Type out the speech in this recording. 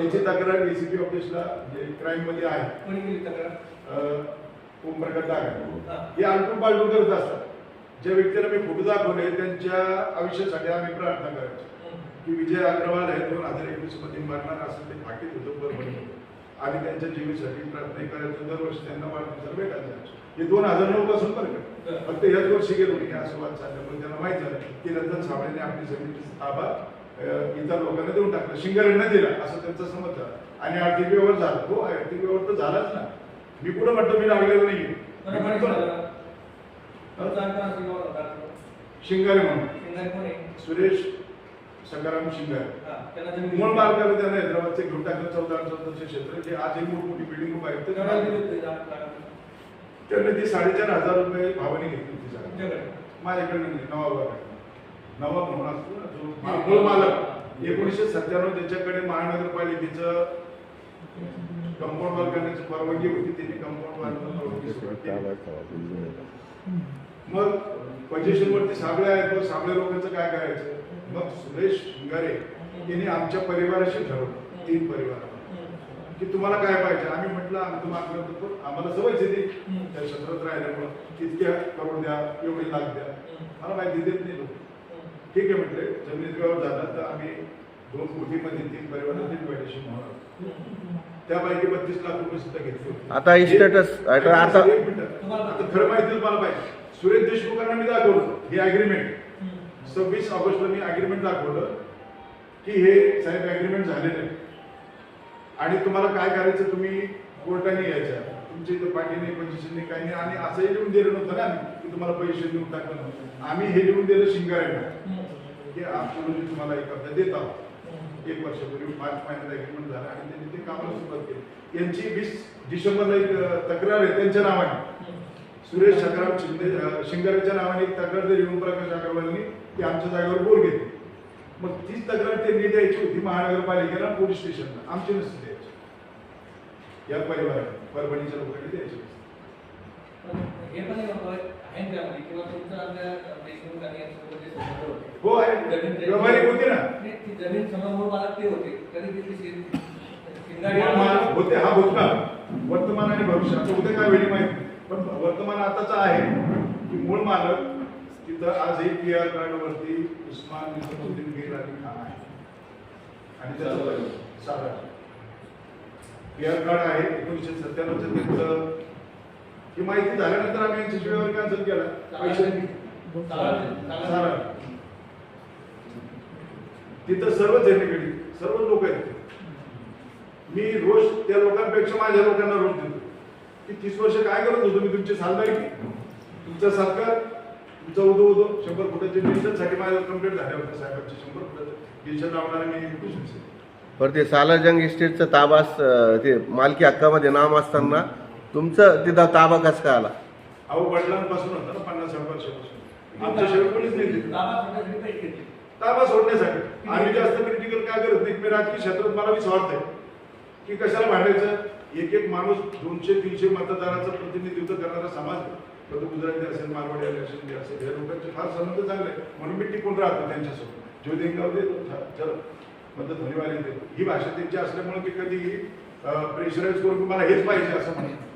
त्याची तक्रार एसीपी ऑफिसला जे क्राईममध्ये आहे. कोणी केली तक्रार? ओमप्रकाश डागा हा. हे आलटून पालटून करत असतात. ज्या व्यक्तीला मी फोटो दाखवले त्यांच्या आयुष्यासाठी आम्ही प्रार्थना करायचो. की विजय अग्रवाल आहे दोन हजार एकवीसमध्ये मरणार असं ते फाकीत होतं परभणी आणि त्यांच्या जीवीसाठी प्रार्थना करायचं. दरवर्षी त्यांना वाढदिवसाला भेटायला जायचो. हे दोन हजार नऊ पासून बरं. फक्त याच वर्षी गेलो की असं वाद चालल्यामुळे त्यांना माहीत झालं. की रंजन साबळेने आपली जमिनीचा ताबा इतर लोकांना देऊन टाकला शिंगाऱ्यांना दिला असं त्यांचा समज झाला आणि आर्थिक व्यवहार झाला हो आर्थिक व्यवहार तर झालाच ना मी कुठं म्हटलं मी लागलेलो होता? शिंगारे म्हणून? सुरेश सकाराम शिंगारे हा, मूळ मालकाला त्यांना हैदराबादचे घेऊन टाकलं चौदा चौदाचे क्षेत्र जे आज एक मोठी बिल्डिंग उभा आहे केवढ्याला दिली ते- होती जागा? जागा? त्यांनी ती साडेचार हजार रुपये भावाने घेतली होती? माझ्याकडे नाही नवाब नवाब म्हणून असतो ना जो मा- मूळ मालक. एकोणीसशे सत्त्याण्णव त्याच्याकडे महानगरपालिकेचं कंपाऊंड वॉल करण्याची परवानगी होती त्यांनी कंपाऊंड वॉल. मग पोझिशन वरती साबळे आहेत मग साबळे लोकांचं काय करायचं? मग सुरेश शिंगारे यांनी आमच्या परिवाराशी ठरवलं तीन परिवार. की तुम्हाला काय पाहिजे? आम्ही म्हटलं आमचं मागणं पण आम्हाला सवयच येते त्या क्षेत्रात राहिल्यामुळं तितक्या करोड द्या एवढे लाख द्या. मला माहिती देत नाही लोक. ठीक आहे म्हटले व्यवहार झाला तर आम्ही दोन कोटीमध्ये तीन परिवारातील व्हॅल्युएशन होणार त्यापैकी बत्तीस लाख रुपये सुद्धा घेतले होते. आता ही status- आता- आता- एक मिनिट. आता खरं माहिती मला पाहिजे. सुरेश देशमुखांना मी दाखवलं हे अग्रीमेंट सव्वीस ऑगस्टला मी अग्रीमेंट दाखवलं की हे साहेब अग्रीमेंट झालेलं आहे. आणि तुम्हाला काय करायचं तुम्ही कोर्टाने यायच्या. तुमच्या इथं पाठीने नाही काही नाही. आणि असंही लिहून दिलं नव्हतं ना की तुम्हाला पैसे देऊन टाकलं नव्हतं आम्ही हे लिहून दिलं शिंगाऱ्यांना की आपण तुम्हाला एक हप्ता देत आहोत. एक वर्षापूर्वी पाच महिन्यात अग्रीमेंट झाला. आणि त्यांनी ते कामाला सुरुवात केली. यांची वीस डिसेंबरला एक तक्रार आहे त्यांच्या नावाने. सुरेश शकराम शिंदे शिंगारेच्या नावाने एक तक्रार दिली. ओमप्रकाश अग्रवालनी ती आमच्या जागेवर बोर घेतली. मग तीच तक्रार त्यांनी द्यायची होती महानगरपालिकेला पोलीस स्टेशनला. आमची नसते. या परिवाराने परभणीच्या लोकांनी द्यायची. हे पण त्यामध्ये किंवा तुमचं आपल्या देशमुख आणि यांच्यासोबत जे संबंध होते. हो आहे. व्यवहारिक होती ना. नाही, ती जमीन समोर मूळ मालक ते होते. कधी तिथली शेत- शिंगाडे वर्तमान होते. हा भूतकाळ वर्तमान आणि भविष्य आता उद्या काय वेळी माहिती. पण वर्तमान आताचा आहे. की मूळ मालक तिथं आजही पी आर कार्ड वरती उस्मान निजामुद्दीन गिर अली खान आहे. आणि त्याचं सारा आर कार्ड आहे. एकोणीसशे सत्त्याण्णवचं त्यांचं ही माहिती झाल्यानंतर आम्ही यांच्याशी व्यवहार कॅन्सल केला. सारा तिथं सर्वच झेंडेकडे सर्व लोक आहेत मी रोज त्या लोकांपेक्षा माझ्या लोकांना रोज देतो. की तीस वर्ष काय करत होतो मी तुमची सालदारी तुमचा सरकार तुमचा उदो उदो. शंभर फुटाचे साठी माझ्या कंप्लीट झाल्या होत्या साहेबांचे शंभर फुटाचे. टेन्शन लावणारे मी कृषी बरं ते सालारजंग इस्टेटचं ताबास ते मालकी हक्कामध्ये नाम असताना तुमचं तिथं ताबा कसं काय आला? अहो वडिलांपासून होता ना पन्नास साठ वर्षापासून. आमच्या शिवाय कोणीच नाही दिलं. ताबा सोडण्यासाठी आम्ही जास्त क्रिटिकल काय करत नाही? मी राजकीय क्षेत्रात मला वाटतंय की कशाला भांडायचं? एक एक माणूस दोनशे तीनशे मतदाराचं प्रतिनिधित्व करणारा समाज आहे. तो गुजराती असेल मारवाडी असेल असेल या लोकांचे फार संबंध चांगले आहेत. म्हणून मी टिकून राहतो त्यांच्यासोबत. जो देंगाव देतो ही भाषा त्यांची असल्यामुळे ते कधी प्रेशराईज करून तुम्हाला हेच पाहिजे असं म्हणतात.